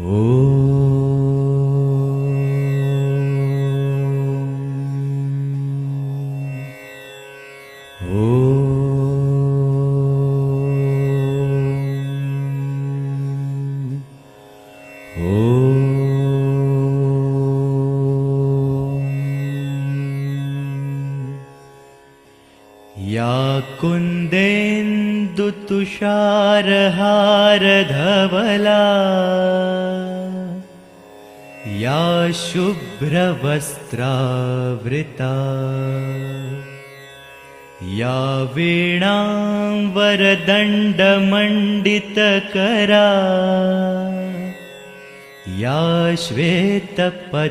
ओ कुन्देन्दुतुषारहारध शुभ्रवस्त्रावृता या वीणाम्बरदण्डमण्डितकरा। या श्वेतपद्मासना।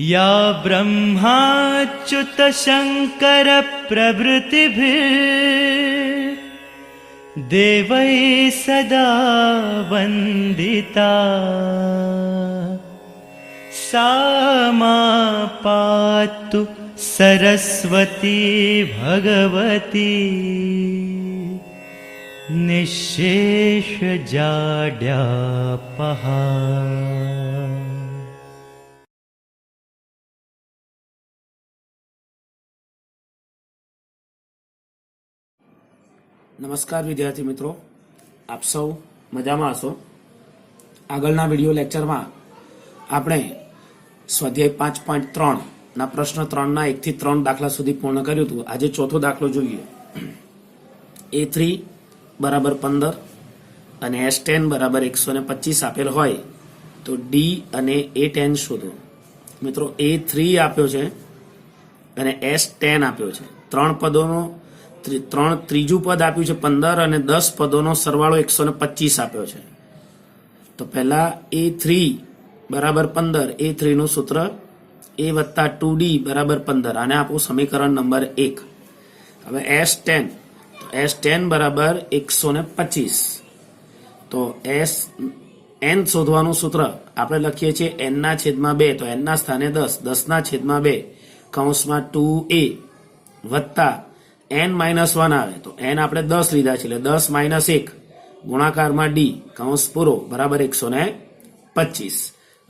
या ब्रह्माच्युतशङ्करप्रभृतिभिः देवैः सदा वन्दिता। सा मा पातु सरस्वती भगवती। निःशेषजाड्यापहा નમસ્કાર વિદ્યાર્થી મિત્રો. આપ સૌ મજામાં હશો? આગળના વીડિયો લેક્ચરમાં આપણે સ્વાધ્યાય પાંચ પોઈન્ટ ત્રણના પ્રશ્ન ત્રણના એકથી ત્રણ દાખલા સુધી પૂર્ણ કર્યું હતું. આજે ચોથો દાખલો જોઈએ. એ થ્રી બરાબર પંદર અને એસ ટેન બરાબર એકસો ને પચીસ આપેલ હોય તો ડી અને એ ટેન શોધો. મિત્રો એ થ્રી આપ્યો છે અને એસ ટેન આપ્યો છે. ત્રણ પદોનો ત્રણ ત્રીજું પદ આપ્યું છે પંદર અને દસ પદોનો સરવાળો એકસો ને પચીસ આપ્યો છે. તો પહેલા એ થ્રી બરાબર પંદર, એ થ્રીનું સૂત્ર એ વત્તા ટુ ડી બરાબર પંદર. આને આપું સમીકરણ નંબર એક. હવે એસ ટેન. એસ ટેન બરાબર એકસો ને પચીસ. તો એસ એન શોધવાનું સૂત્ર આપણે લખીએ છીએ એનના છેદમાં બે. તો એનના સ્થાને દસ દસના છેદમાં બે. કૌંસમાં ટુ એ વત્તા એન માઇનસ વન આવે તો એન આપણે દસ લીધા છે એટલે દસ માઇનસ એક ગુણાકારમાં ડી કૌંસ પૂરો બરાબર એકસો ને પચીસ.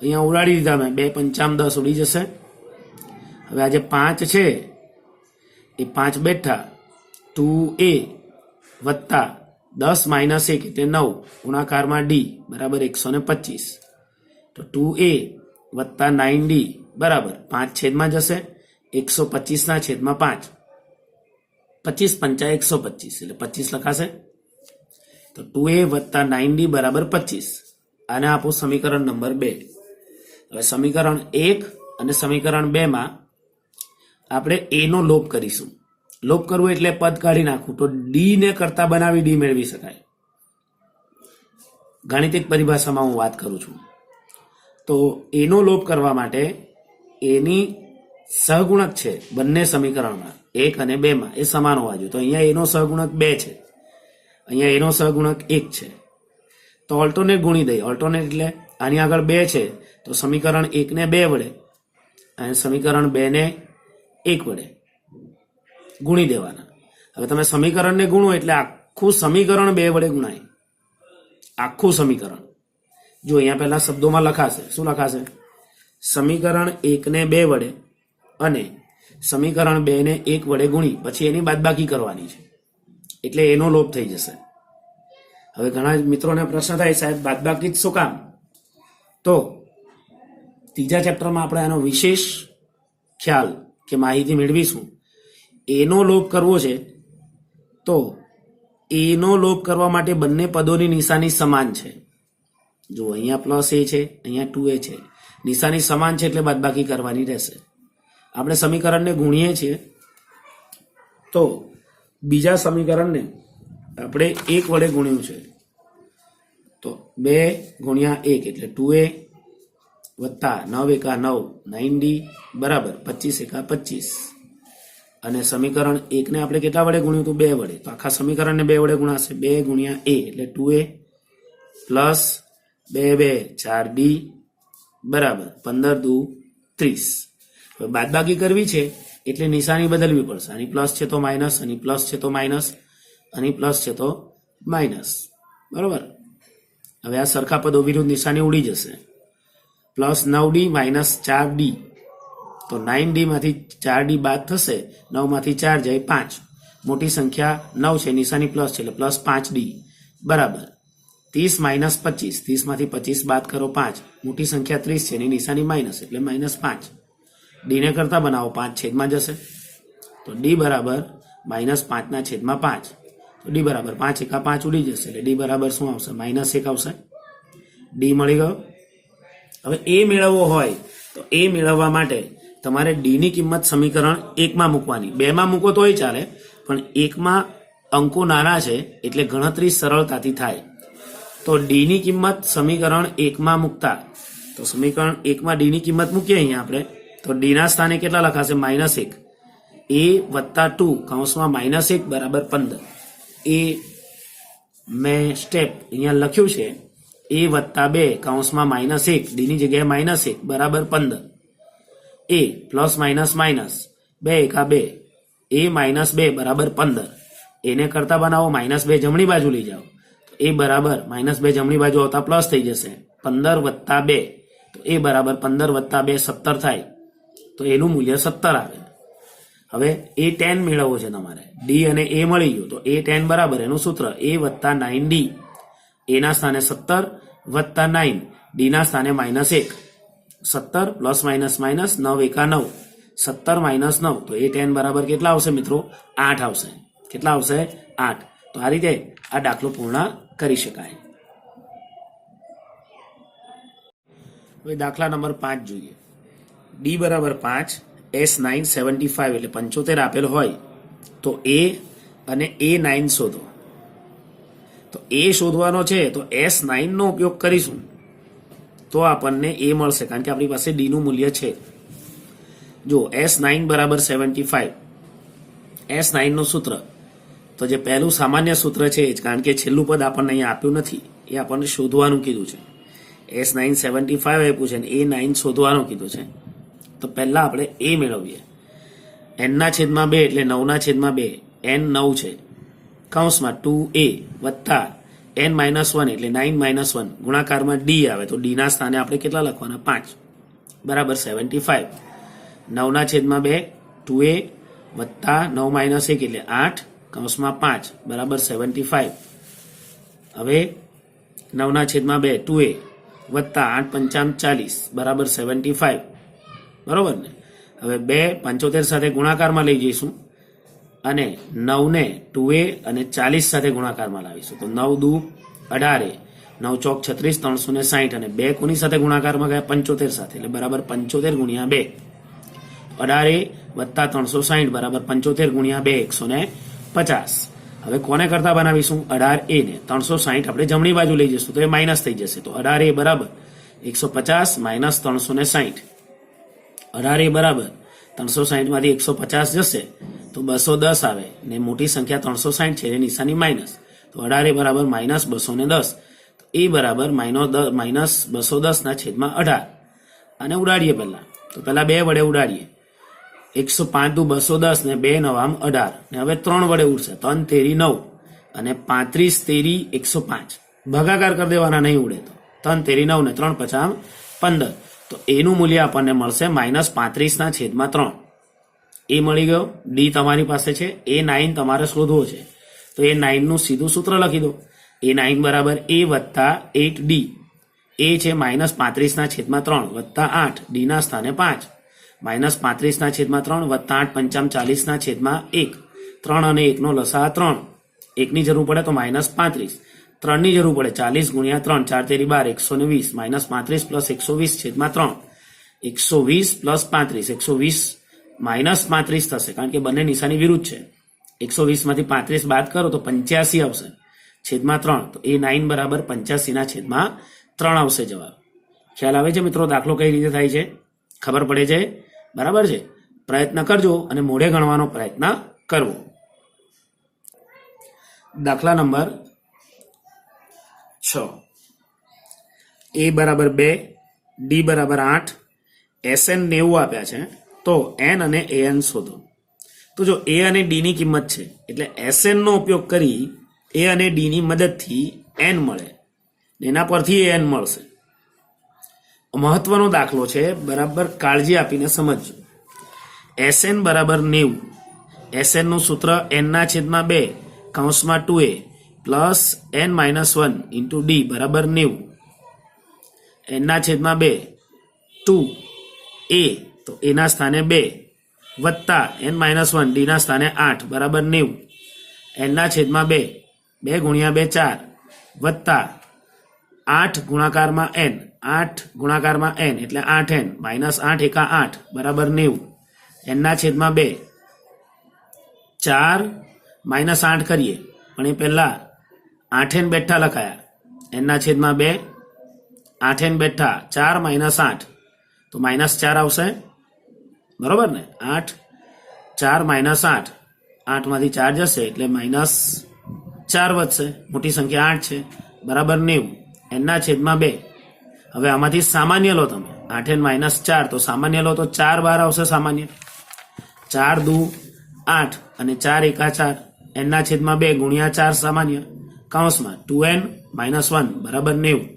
અહીંયા ઉડાડી દીધા મેં, બે પંચામ દસ ઉડી જશે. હવે આજે પાંચ છે, એ પાંચ બેઠા ટુ એ વત્તા દસ માઇનસ એક એટલે નવ, ગુણાકારમાં ડી બરાબર એકસો ને પચીસ. તો ટુ એ વત્તા નાઇન ડી બરાબર પાંચ છેદમાં જશે, એકસો પચીસના છેદમાં પાંચ. પચીસ પંચા એકસો પચીસ એટલે પચીસ લખાશે. તો ટુ એ વત્તા નાઇન ડી બરાબર પચીસ. આને આપો સમીકરણ નંબર બે. હવે સમીકરણ એક અને સમીકરણ બે માં આપણે એ નો લોપ કરીશું. લોપ કરવું એટલે પદ કાઢી નાખવું. તો ડી ને કરતા બનાવી ડી મેળવી શકાય. ગાણિતિક પરિભાષામાં હું વાત કરું છું. તો એનો લોપ કરવા માટે એની સહગુણક છે બંને સમીકરણમાં. એક અને બેમાં એ સમાન હોવા જોઈએ. તો અહીંયા એનો સહગુણક બે છે. અહીંયા એનો સહગુણક એક છે. તો ઓલ્ટોનેટ ગુણી દઈએ. ઓલ્ટોનેટ એટલે આની આગળ બે છે, તો સમીકરણ એકને બે વડે અને સમીકરણ બેને એક વડે ગુણી દેવાના. હવે તમે સમીકરણને ગુણો એટલે આખું સમીકરણ બે વડે ગુણાય. આખું સમીકરણ. જો અહીંયા પહેલા શબ્દોમાં લખાશે. શું લખાશે? સમીકરણ એકને બે વડે અને સમીકરણ બે ને એક વડે ગુણી, પછી એની બાદબાકી કરવાની છે. એટલે એનો લોપ થઈ જશે. હવે ઘણા મિત્રોને પ્રશ્ન થાય, સાહેબ, બાદબાકી જ શું કામ? તો ત્રીજા ચેપ્ટરમાં આપણે આનો વિશેષ ખ્યાલ કે માહિતી મેળવીશું. એનો લોપ કરવો છે તો એનો લોપ કરવા માટે બંને પદોની નિશાની સમાન છે. જો અહીંયા પ્લસ એ છે, અહીંયા ટુ એ છે. નિશાની સમાન છે એટલે બાદબાકી કરવાની રહેશે. આપણે સમીકરણને ગુણીએ છીએ, તો બીજા સમીકરણને આપણે એક વડે ગુણ્યું છે. તો બે ગુણ્યા એક એટલે ટુ એ વત્તા નવ એકા નવ નાઇન ડી બરાબર પચીસ એકા પચીસ. અને સમીકરણ એકને આપણે કેટલા વડે ગુણ્યું હતું? બે વડે. તો આખા સમીકરણને બે વડે ગુણાશે. બે ગુણ્યા એ એટલે ટુ એ પ્લસ બે બે ચાર ડી બરાબર પંદર દુ ત્રીસ. બાદબાકી કરવી છે એટલે નિશાની બદલવી પડશે. આની પ્લસ છે તો માઇનસ આની પ્લસ છે તો માઇનસ આની પ્લસ છે તો માઇનસ બરોબર? હવે આ સરખા પદો વિરુદ્ધ નિશાની ઉડી જશે. પ્લસ નવ ડી માઇનસ ચાર ડી તો નાઇન ડીમાંથી ચાર ડી બાદ થશે નવમાંથી ચાર જાય પાંચ. મોટી સંખ્યા નવ છે, નિશાની પ્લસ છે, એટલે પ્લસ પાંચ ડી બરાબર. ત્રીસ માઇનસ પચીસ. ત્રીસમાંથી પચીસ બાદ કરો પાંચ. મોટી સંખ્યા ત્રીસ છે, એની નિશાની માઇનસ એટલે માઇનસ પાંચ. ડીને કરતા બનાવો પાંચ છેદમાં જશે. તો ડી બરાબર માઇનસ પાંચના છેદમાં પાંચ. તો ડી બરાબર પાંચ એકા પાંચ ઉડી જશે. એટલે ડી બરાબર શું આવશે? માઇનસ એક આવશે. ડી મળી ગયો. હવે એ મેળવવો હોય તો એ મેળવવા માટે તમારે ડીની કિંમત સમીકરણ એકમાં મૂકવાની. બેમાં મૂકો તોય ચાલે, પણ એકમાં અંકો નાના છે એટલે ગણતરી સરળતાથી થાય. તો ડીની કિંમત સમીકરણ એકમાં મૂકતા. તો સમીકરણ એકમાં ડીની કિંમત મૂકીએ અહીંયા આપણે. તો ડીના સ્થાને કેટલા લખાશે? માઇનસ એક. એ વત્તા ટુ કૌંસમાં માઇનસ એક બરાબર પંદર. એ મેં સ્ટેપ અહીંયા લખ્યું છે. એ વત્તા બે કૌંસમાં માઇનસ એક. ડીની જગ્યાએ માઇનસ એક બરાબર પંદર. એ પ્લસ માઇનસ માઇનસ બે એકા બે. એ માઇનસ બે બરાબર પંદર. એને કરતા બનાવો માઇનસ બે જમણી બાજુ લઈ જાઓ. એ બરાબર માઇનસ બે જમણી બાજુ આવતા પ્લસ થઈ જશે. પંદર વત્તા બે. તો એ બરાબર પંદર વત્તા બે સત્તર થાય. તો એનું મૂલ્ય સત્તર આવે. હવે એ ટેન મેળવવો છે તમારે. ડી અને એ મળી ગયું. તો એ ટેન બરાબર, એનું સૂત્ર એ વત્તા નાઇન ડી એના સ્થાને સત્તર વત્તા નાઇન ડીના સ્થાને માઇનસ એક. સત્તર પ્લસ માઇનસ માઇનસ નવ એકા નવ. સત્તર માઇનસ નવ. તો એ ટેન બરાબર કેટલા આવશે મિત્રો? આઠ આવશે. કેટલા આવશે? આઠ. તો આ રીતે આ દાખલો પૂર્ણ કરી શકાય. હવે દાખલા નંબર પાંચ જોઈએ. ડી બરાબર પાંચ એસ નાઇન સેવન્ટી ફાઇવ એટલે પંચોતેર આપેલ હોય, તો એ અને એ નાઇન શોધો. તો એ શોધવાનો છે, તો એસ નાઇનનો ઉપયોગ કરીશું. તો આપણને એ મળશે, કારણ કે આપણી પાસે ડીનું મૂલ્ય છે. જો એસ નાઇન બરાબર સેવન્ટી ફાઇવ એસ નાઇનનું સૂત્ર, તો જે પહેલું સામાન્ય સૂત્ર છે જ કારણ કે છેલ્લું પદ આપણને અહીંયા આપ્યું નથી, એ આપણને શોધવાનું કીધું છે. એસ નાઇન સેવન્ટી ફાઇવ આપ્યું છે અને એ નાઇન શોધવાનું કીધું છે. તો પહેલા આપણે એ મેળવીએ. એનના છેદમાં બે એટલે નવના છેદમાં બે. એન નવ છે. કૌંસમાં ટુ એ વત્તા એન માઇનસ વન એટલે નાઇન માઇનસ વન ગુણાકારમાં ડી આવે તો ડીના સ્થાને આપણે કેટલા લખવાના? પાંચ. બરાબર સેવન્ટી ફાઇવ નવના છેદમાં બે ટુ એ વત્તા નવ માઇનસ એક એટલે આઠ. કૌંસમાં પાંચ. બરાબર સેવન્ટી ફાઇવ હવે નવના છેદમાં બે ટુ એ વત્તા આઠ પંચામ ચાલીસ. બરાબર સેવન્ટી ફાઇવ બરોબર ને? હવે બે પંચોતેર સાથે ગુણાકારમાં લઈ જઈશું અને નવને ટુ એ અને ચાલીસ સાથે ગુણાકારમાં લાવીશું. તો નવ દુ અઢારે, નવ ચોક છત્રીસ ત્રણસો ને સાહીઠ અને બે કોની સાથે ગુણાકારમાં ગયા? પંચોતેર સાથે. એટલે બરાબર પંચોતેર ગુણ્યા બે. અઢારે વત્તા ત્રણસો સાહીઠ બરાબર પંચોતેર ગુણ્યા બે, એકસો ને પચાસ. હવે કોને કરતા બનાવીશું? અઢાર એ ને. ત્રણસો સાહીઠ આપણે જમણી બાજુ લઈ જઈશું તો એ માઇનસ થઈ જશે. તો અઢાર એ બરાબર એકસો પચાસ માઇનસ ત્રણસો ને સાહીઠ. અઢાર એ બરાબર. ત્રણસો સાહીઠમાંથી એકસો પચાસ જશે, તો બસો દસ આવે. ને મોટી સંખ્યા ત્રણસો સાહીઠ છે, એની નિશાની માઇનસ. તો અઢાર એ બરાબર માઇનસ બસો ને દસ. એ બરાબર માઇનો માઇનસ બસો દસના છેદમાં અઢાર. અને ઉડાડીએ પહેલાં. તો પહેલાં બે વડે ઉડાડીએ. એકસો પાંચ દુ બસો દસ ને બે નવામ અઢાર. ને હવે ત્રણ વડે ઉડશે. ત્રણ તેરી નવ. અને પાંત્રીસ તેરી એકસો પાંચ. ભાગાકાર કરી દેવાના નહીં ઉડે તો. ત્રણ તેરી નવ ને ત્રણ પચામ પંદર. તો એનું મૂલ્ય આપણને મળશે માઇનસ પાંત્રીસના છેદમાં ત્રણ. એ મળી ગયો. ડી તમારી પાસે છે. એ નાઇન તમારે શોધવો છે. તો એ નાઇનનું સીધું સૂત્ર લખી દો. એ નાઇન બરાબર એ વત્તા એટ ડી એ છે માઇનસ પાંત્રીસના છેદમાં ત્રણ વત્તા આઠ. ડીના સ્થાને પાંચ. માઇનસ પાંત્રીસના છેદમાં ત્રણ વત્તા આઠ પંચામ ચાલીસના છેદમાં એક. ત્રણ અને એકનો લસા ત્રણ. એકની જરૂર પડે તો માઇનસ પાંત્રીસ. ત્રણની જરૂર પડે. ચાલીસ ગુણ્યા ત્રણ, ચાર તેરી બાર, એકસો ને વીસ, માઇનસ પાંત્રીસ પ્લસ એકસો વીસ છેદમાં ત્રણ. એકસો વીસ પ્લસ પાંત્રીસ, એકસો વીસ માઇનસ પાંત્રીસ થશે, કારણ કે બંને નિશાની વિરુદ્ધ છે. એકસો વીસમાંથી પાંત્રીસ બાદ કરો તો પંચ્યાસી આવશે, છેદમાં ત્રણ. તો એ નાઇન બરાબર પંચ્યાસીના છેદમાં ત્રણ આવશે જવાબ. ખ્યાલ આવે છે મિત્રો? દાખલો કઈ રીતે થાય છે? ખબર પડે છે? બરાબર છે? પ્રયત્ન કરજો અને મોઢે ગણવાનો પ્રયત્ન કરવો. દાખલા નંબર છ. એ બરાબર બે, ડી બરાબર આઠ એસ એન નેવું આપ્યા છે. તો એન અને એ એન શોધો. તો જો એ અને ડીની કિંમત છે, એટલે એસ નો ઉપયોગ કરી એ અને ડી ની મદદથી એન મળે. એના પરથી એન મળશે. મહત્વનો દાખલો છે, બરાબર કાળજી આપીને સમજજો. એસએન બરાબર નેવું. એસએનનું સૂત્ર એનના છેદમાં બે, કૌંસમાં two A. Plus N minus one into D બરાબર નેવું. એનના છેદમાં બે. ટુ. એ. તો એના સ્થાને બે. વત્તા એન માઇનસ વન ડીના સ્થાને આઠ. બરાબર નેવું. એનના છેદમાં બે. બે ગુણ્યા બે ચાર. વત્તા આઠ ગુણાકારમાં એન. આઠ ગુણાકારમાં એન એટલે આઠ એન. માઇનસ આઠ એકા આઠ. બરાબર નેવું. એનના છેદમાં બે. ચાર. માઇનસ આઠ કરીએ. પણ એ પહેલા આઠ એન બેઠા લખાયા. એનના છેદમાં બે આઠ એન બેઠા ચાર, માઇનસ આઠ. તો માઇનસ ચાર આવશે. બરોબર ને? આઠ, ચાર, માઇનસ આઠ. આઠમાંથી ચાર જશે એટલે માઇનસ ચાર વધશે. મોટી સંખ્યા આઠ છે. બરાબર નેવું. એના છેદમાં બે. હવે આમાંથી સામાન્ય લો તમે. આઠ એન માઇનસ ચાર. તો સામાન્ય લો તો ચાર બાર આવશે સામાન્ય. ચાર દુ આઠ અને ચાર એકા ચાર. એના છેદમાં બે ગુણ્યા ચાર સામાન્ય. કૌંસમાં ટુ એન માઇનસ વન બરાબર નેવું.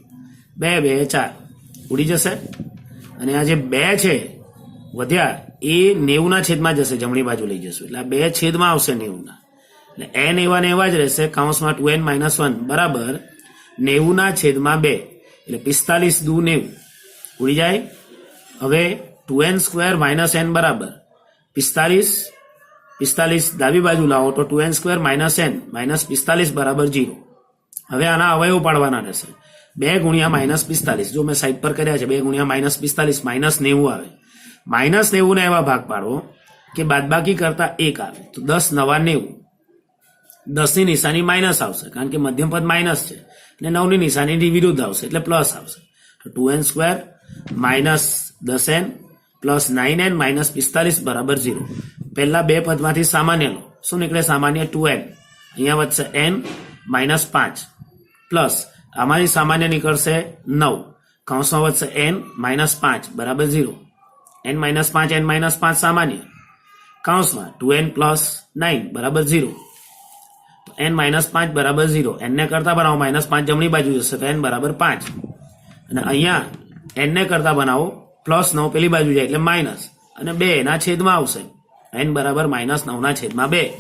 બે બે, ચાર. ઉડી જશે. અને આ જે બે છે, વધ્યા, એ નેવુંના છેદમાં જશે, જમણી બાજુ લઈ જશું. એટલે આ બે છેદમાં આવશે નેવુંના. એટલે એન એવા ને એવા જ રહેશે કૌંસમાં ટુ એન માઇનસ વન બરાબર નેવુંના છેદમાં બે. એટલે પિસ્તાલીસ દુ નેવું. ઉડી જાય. હવે two N square minus N બરાબર. પિસ્તાલીસ પિસ્તાલીસ ડાબી બાજુ લાવો તો two N square minus N minus પિસ્તાલીસ બરાબર જીરો હવે આના અવયવ પાડવાના રહેશે. બે ગુણ્યા માઇનસ પિસ્તાલીસ. જો મેં સાઈડ પર કર્યા છે, બે ગુણ્યા માઇનસ પિસ્તાલીસ, માઇનસ નેવું આવે. માઇનસ નેવું ને એવા ભાગ પાડવો કે બાદબાકી કરતા એક આવે. તો દસ નવા નેવું. દસની નિશાની માઇનસ આવશે, કારણ કે મધ્યમ પદ માઇનસ છે. એટલે નવની નિશાની વિરુદ્ધ આવશે, એટલે પ્લસ આવશે. તો ટુ એન સ્ક્વેર માઇનસ દસ N plus nine N minus પિસ્તાલીસ બરાબર ઝીરો. પહેલા બે પદમાંથી સામાન્ય લો. શું નીકળે? સામાન્ય ટુ એન અહીંયા વધશે એન માઇનસ પાંચ. પ્લસ આમાંથી સામાન્ય નીકળશે નવ. કૌંસમાં વધશે એન માઇનસ પાંચ, બરાબર ઝીરો. એન માઇનસ પાંચ, એન માઇનસ પાંચ સામાન્ય. કૌંસમાં ટુ એન પ્લસ નાઇન, બરાબર ઝીરો. એન માઇનસ પાંચ, બરાબર ઝીરો. એનને કરતા બનાવો, માઇનસ પાંચ જમણી બાજુ જશે, તો એન બરાબર પાંચ. અને અહીંયા એનને કરતા બનાવો, પ્લસ નવ પેલી બાજુ જાય એટલે માઇનસ. અને બે એના છેદમાં આવશે. એન બરાબર માઇનસ નવના છેદમાં બે.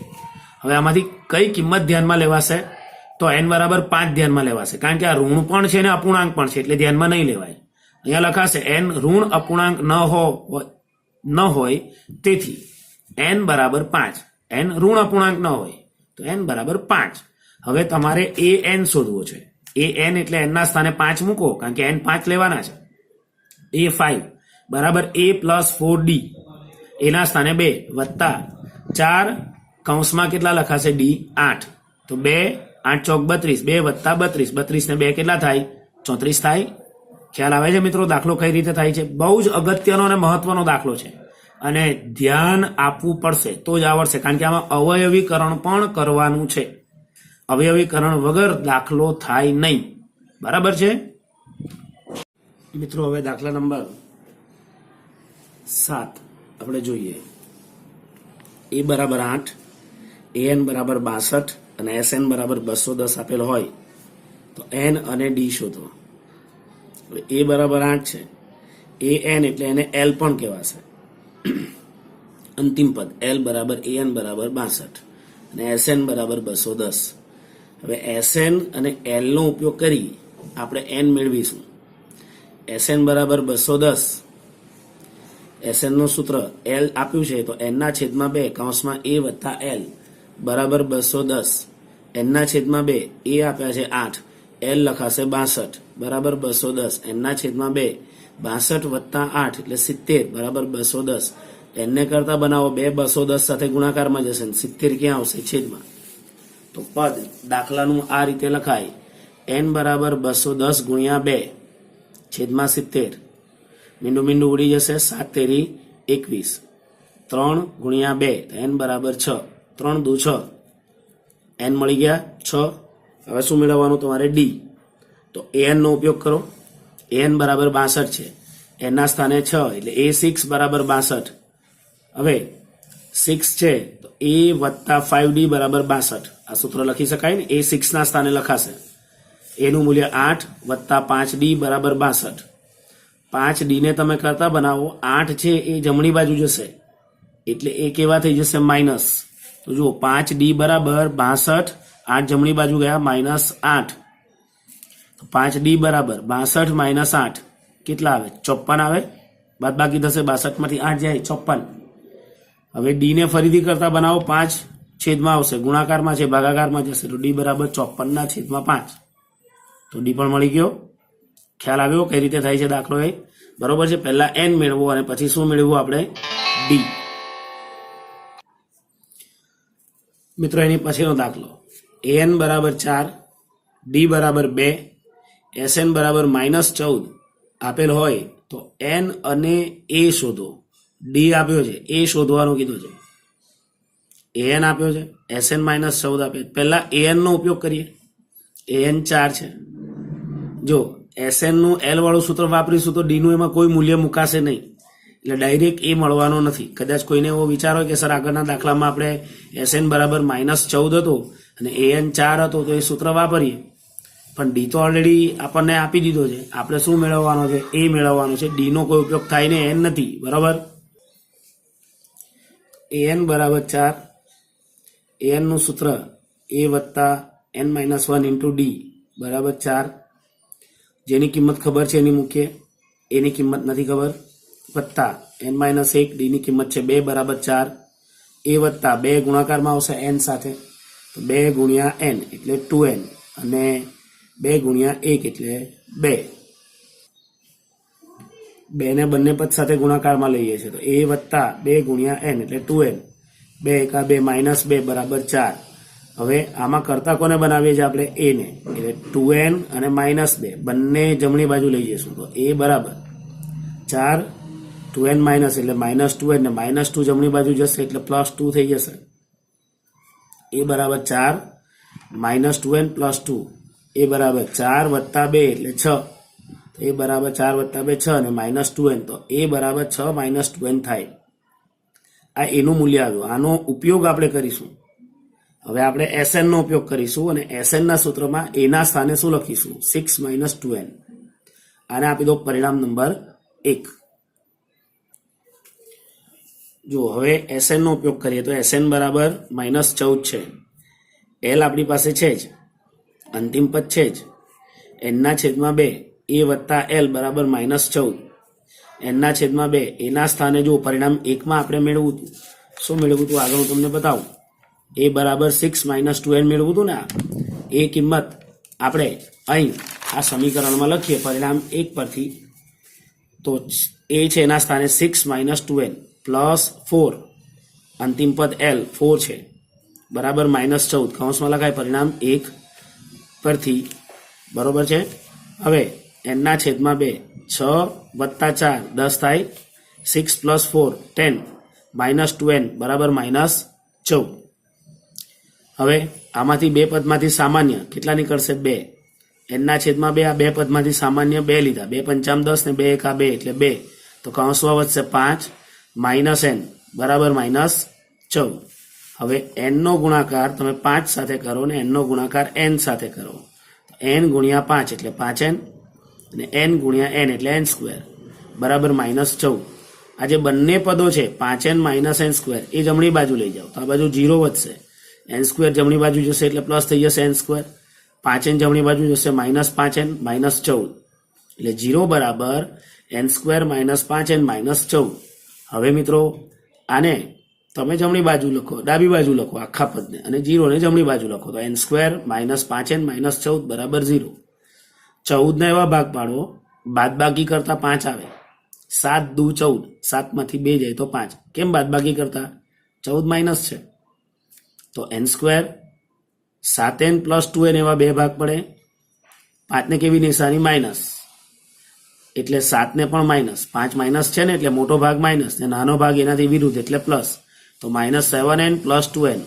હવે આમાંથી કઈ કિંમત ધ્યાનમાં લેવાશે? તો એન બરાબર પાંચ ધ્યાનમાં લેવાશે. કારણ કે આ ઋણ પણ છે ને અપૂર્ણાંક પણ છે, એટલે ધ્યાનમાં નહીં લેવાય. અહીંયા લખાશે એન ઋણ અપૂર્ણાંક ન હો, ન હોય, તેથી એન બરાબર પાંચ. એન ઋણ અપૂર્ણાંક ન હોય, તો એન બરાબર પાંચ. હવે તમારે એ એન શોધવો છે. એ એન એટલે એનના સ્થાને પાંચ મૂકો, કારણ કે એન પાંચ લેવાના છે. એ ફાઈવ બરાબર એ પ્લસ ફોર ડી એના સ્થાને બે વત્તા ચાર. કૌંસમાં કેટલા લખાશે? ડી આઠ. તો બે આઠ ચોક બત્રીસ, બે વત્તા બત્રીસ બત્રીસ ને બે કેટલા થાય? ચોત્રીસ થાય. ખ્યાલ આવે છે મિત્રો? દાખલો કઈ રીતે થાય છે? બહુ જ અગત્યનો અને મહત્વનો દાખલો છે. અને ધ્યાન આપવું પડશે તો જ આવડશે. કારણ કે આમાં અવયવીકરણ પણ કરવાનું છે. અવયવીકરણ વગર દાખલો થાય નહીં. બરાબર છે? મિત્રો, હવે દાખલા નંબર સાત આપણે જોઈએ. એ બરાબર આઠ, એ એન બરાબર બાસઠ અને એસ એન બરાબર બસો દસ આપેલ હોય, તો એન અને ડી શોધો. એ બરાબર આઠ છે. એ એન એટલે એને એલ પણ કહેવાશે. અંતિમ પદ એલ બરાબર એ એન બરાબર બાસઠ અને એસ એન બરાબર બસો દસ. હવે એસ એન અને એલનો ઉપયોગ કરી આપણે એન મેળવીશું. એસ એન બરાબર બસો દસ. એસ એનનું સૂત્ર એલ આપ્યું છે, તો એનના છેદમાં બે કૌંસમાં એ વત્તા એલ બરાબર બસો દસ. એનના છેદમાં બે. એ આપ્યા છે આઠ. એલ લખાશે બાસઠ. બરાબર બસો દસ. એનના છેદમાં બે. બાસઠ વત્તા આઠ એટલે સિત્તેર. બરાબર બસો દસ. એને કરતા બનાવો બે, બસો દસ સાથે ગુણાકારમાં જશે ને સિત્તેર ક્યાં આવશે? છેદમાં. તો પદ દાખલાનું આ રીતે લખાય. એન બરાબર બસો દસ ગુણ્યા બે. છેદમાં સિત્તેર. મીંડું મીંડું ઉડી જશે. સાત તેરી એકવીસ. ત્રણ ગુણ્યા બે. એન બરાબર છ. ત્રણ દુ છ. એન મળી ગયા છ. હવે શું મેળવવાનું તમારે? ડી તો એએનનો ઉપયોગ કરો. એન બરાબર બાસઠ છે. એનના સ્થાને છ, એટલે એ સિક્સ બરાબર બાસઠ. હવે સિક્સ છે, તો એ વત્તા ફાઇવ ડી બરાબર બાસઠ. આ સૂત્ર લખી શકાય ને? એ સિક્સના સ્થાને લખાશે. એનું મૂલ્ય આઠ વત્તા પાંચ ડી બરાબર બાસઠ. પાંચ ડીને તમે કરતા બનાવો. આઠ છે, એ જમણી બાજુ જશે. એટલે એ કેવા થઈ જશે? માઇનસ તો જુઓ, પાંચ ડી બરાબર બાસઠ, આઠ જમણી બાજુ ગયા, માઇનસ આઠ. તો પાંચ ડી બરાબર બાસઠ માઇનસ આઠ, કેટલા આવે? ચોપ્પન આવે. બાદ બાકી થશે બાસઠમાંથી આઠ જાય ચોપ્પન. હવે ડી ને ફરીથી કરતા બનાવો, પાંચ છેદમાં આવશે. ગુણાકારમાં છે, ભાગાકારમાં જશે, તો ડી બરાબર ચોપ્પનના છેદમાં પાંચ. તો ડી પણ મળી ગયો. ખ્યાલ આવ્યો કઈ રીતે થાય છે દાખલો એ? બરોબર છે, પહેલા એન મેળવો અને પછી શું મેળવવું આપણે? ડી. મિત્રો, એની પછીનો દાખલો. એન બરાબર ચાર ડી બરાબર બે એસએન બરાબર માઇનસ ચૌદ આપેલ હોય તો એન અને એ શોધો. ડી આપ્યો છે. એ શોધવાનું કીધું છે. એન આપ્યો છે. એસએન માઇનસ ચૌદ આપે. છે. એએનનો એન ઉપયોગ કરીએ. એએન ચાર છે. જો એસએનનું એલ વાળું સૂત્ર વાપરીશું તો ડીનું એમાં કોઈ મૂલ્ય મુકાશે નહીં. એટલે ડાયરેક્ટ એ મળવાનો નથી. કદાચ કોઈને એવો વિચાર હોય કે, સર, આગળના દાખલામાં આપણે એસએન બરાબર માઇનસ ચૌદ હતો અને એએન ચાર હતો, તો એ સૂત્ર વાપરીએ. પણ ડી તો ઓલરેડી આપણને આપી દીધો છે. આપણે શું મેળવવાનો છે? એ મેળવવાનો છે. ડીનો કોઈ ઉપયોગ થાય ને એન નથી. બરાબર? એએન બરાબર ચાર. એએનનું સૂત્ર એ વત્તા n minus one into d બરાબર ચાર. જેની કિંમત ખબર છે એની મૂકીએ. એની કિંમત નથી ખબર. વત્તા એન માઇનસ એક ડીની કિંમત છે બે બરાબર ચાર. એ વત્તા બે ગુણાકારમાં આવશે એન સાથે. તો બે ગુણ્યા એન એટલે ટુ એન અને બે ગુણ્યા એક એટલે બે. બે ને બંને પદ સાથે ગુણાકારમાં લઈએ છીએ તો એ વત્તા બે ગુણ્યા એન એટલે ટુ એન બે એકા બે માઇનસ બે બરાબર ચાર. હવે આમાં કરતા કોને બનાવીએ છીએ આપણે? એ ને. એટલે ટુ એન અને માઇનસ બે. બંને જમણી બાજુ લઈ જઈશું. તો એ બરાબર ચાર ટુ એન માઇનસ એટલે માઇનસ ટુ એન ને માઇનસ ટુ જમણી બાજુ જશે એટલે પ્લસ ટુ થઈ જશે. એ બરાબર ચાર minus two n plus two a બરાબર ચાર વત્તા બે એટલે છ. એ બરાબર ચાર વત્તા બે છ અને માઇનસ ટુ એન તો એ બરાબર છ માઇનસ ટુ એન થાય. આ એનું મૂલ્ય આવ્યું. આનો ઉપયોગ આપણે કરીશું. હવે આપણે એસએનનો ઉપયોગ કરીશું અને એસએનના સૂત્રમાં એના સ્થાને શું લખીશું? સિક્સ માઇનસ ટુ એન આને આપી દો પરિણામ નંબર એક. જો હવે એસએન નો ઉપયોગ કરીએ તો એસએન બરાબર માઇનસ ચૌદ છે. એલ આપણી પાસે છે જ. અંતિમ પદ છે જ. એનના છેદમાં બે. એ વત્તા એલ બરાબર માઇનસ ચૌદ. એનના છેદમાં બે. એના સ્થાને જો પરિણામ એકમાં આપણે મેળવવું હતું, શું મેળવવું હતું? આગળ હું તમને બતાવું. એ બરાબર સિક્સ માઇનસ ટુ એન મેળવું હતું ને એ કિંમત આપણે અહીં આ સમીકરણમાં લખીએ. પરિણામ એક પરથી તો એ છે એના સ્થાને six minus two n plus four. અંતિમ પદ એલ ફોર છે. બરાબર માઇનસ ચૌદ. કૌંસમાં લખાય પરિણામ એક પરથી. બરોબર છે? હવે એનના છેદમાં બે. છ વત્તા ચાર, દસ થાય. Six plus four ten minus two n બરાબર માઇનસ ચૌદ. હવે આમાંથી બે પદમાંથી સામાન્ય કેટલા નીકળશે બે. એનના છેદમાં બે, આ બે પદમાંથી સામાન્ય બે લીધા. બે પંચામ દસ ને બે એકા બે એટલે બે. તો કૌંસમાં વધશે પાંચ. માઇનસ એન, બરાબર માઇનસ ચૌદ. હવે એનનો ગુણાકાર તમે પાંચ સાથે કરો ને એનનો ગુણાકાર એન સાથે કરો. એન ગુણ્યા પાંચ એટલે પાંચ એન, અને એન ગુણ્યા એન એટલે એન સ્ક્વેર, બરાબર માઇનસ ચૌદ. આ જે બંને પદો છે, પાંચ એન માઇનસ એન સ્ક્વેર, એ જમણી બાજુ લઈ જાઓ. તો આ બાજુ જીરો વધશે. એન સ્ક્વેર જમણી બાજુ જશે એટલે પ્લસ થઈ જશે એન સ્ક્વેર. પાંચ એન જમણી બાજુ જશે, માઇનસ પાંચ એન, માઇનસ ચૌદ. એટલે જીરો બરાબર એન સ્ક્વેર માઇનસ પાંચ એન માઇનસ ચૌદ. હવે મિત્રો, આને તમે જમણી બાજુ લખો, ડાબી બાજુ લખો આખા પદને, અને જીરોને જમણી બાજુ લખો. તો એન સ્ક્વેર માઇનસ પાંચ એન માઇનસ ચૌદ બરાબર ઝીરો. ચૌદને એવા ભાગ પાડો, બાદબાકી કરતા પાંચ આવે. સાત દુ ચૌદ, સાતમાંથી બે જાય તો પાંચ. કેમ બાદબાકી કરતા? ચૌદ માઇનસ છે. તો એન સ્ક્વેર સાત એન પ્લસ ટુ એન એવા બે ભાગ પડે. પાંચને કેવી નિશાની? માઇનસ એટલે સાતને પણ માઇનસ પાંચ માઇનસ છે ને, એટલે મોટો ભાગ માઇનસ ને નાનો ભાગ એનાથી વિરુદ્ધ, એટલે પ્લસ તો minus seven n plus two n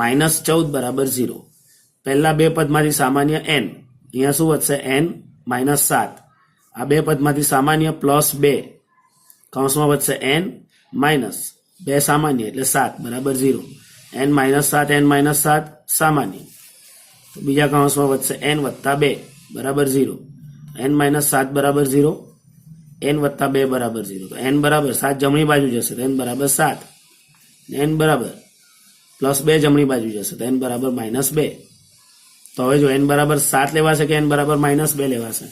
minus ચૌદ બરાબર ઝીરો પહેલા બે પદમાંથી સામાન્ય એન અહીંયા શું વધશે? એન માઇનસ સાત. આ બે પદમાંથી સામાન્ય પ્લસ બે. કૌંસમાં વધશે એન માઇનસ બે સામાન્ય, એટલે સાત બરાબર ઝીરો એન માઇનસ સાત એન માઇનસ સાત, સામાન્ય. તો બીજા કૌંસમાં વધશે એન વત્તા બે, બરાબર ઝીરો એન માઇનસ સાત બરાબર ઝીરો એન વત્તા બે બરાબર ઝીરો. તો એન બરાબર સાત જમણી બાજુ જશે, તો એન બરાબર સાત. એન બરાબર પ્લસ બે જમણી બાજુ જશે, તો એન બરાબર માઇનસ બે. તો હવે જો એન બરાબર સાત લેવાશે કે એન બરાબર માઇનસ બે લેવાશે?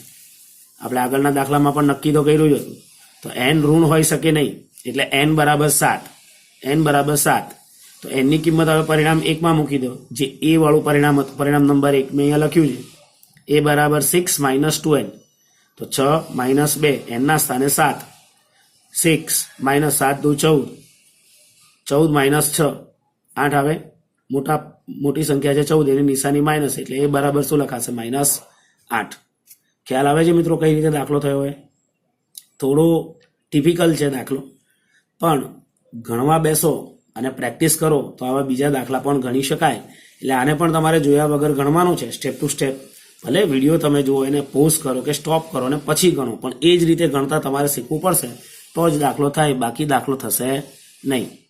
આપણે આગળના દાખલામાં પણ નક્કી તો કર્યું જ હતું. તો એન ઋણ હોઈ શકે નહીં, એટલે એન બરાબર સાત. એન બરાબર સાત. તો એનની કિંમત હવે પરિણામ એકમાં મૂકી દો. જે એ વાળું પરિણામ હતું, પરિણામ નંબર એક મેં અહીંયા લખ્યું છે. એ બરાબર સિક્સ માઇનસ ટુ એન તો છ માઇનસ બે, એનના સ્થાને સાત. સિક્સ માઇનસ સાત દુ ચૌદ. ચૌદ માઇનસ છ. આઠ આવે. મોટા, મોટી સંખ્યા છે ચૌદ, એની નિશાની માઇનસ એટલે એ બરાબર શું લખાશે? માઇનસ આઠ. ખ્યાલ આવે છે મિત્રો કઈ રીતે દાખલો થયો હોય? થોડો ટિપિકલ છે દાખલો. પણ ગણવા બેસો અને પ્રેક્ટિસ કરો, તો આવા બીજા દાખલા પણ ગણી શકાય. એટલે આને પણ તમારે જોયા વગર ગણવાનું છે સ્ટેપ ટુ સ્ટેપ ભલે વીડિયો તમે જુઓ, એને પોઝ કરો કે સ્ટોપ કરો અને પછી ગણો. પણ એ જ રીતે ગણતા તમારે શીખવું પડશે, તો જ દાખલો થાય, બાકી દાખલો થશે નહીં.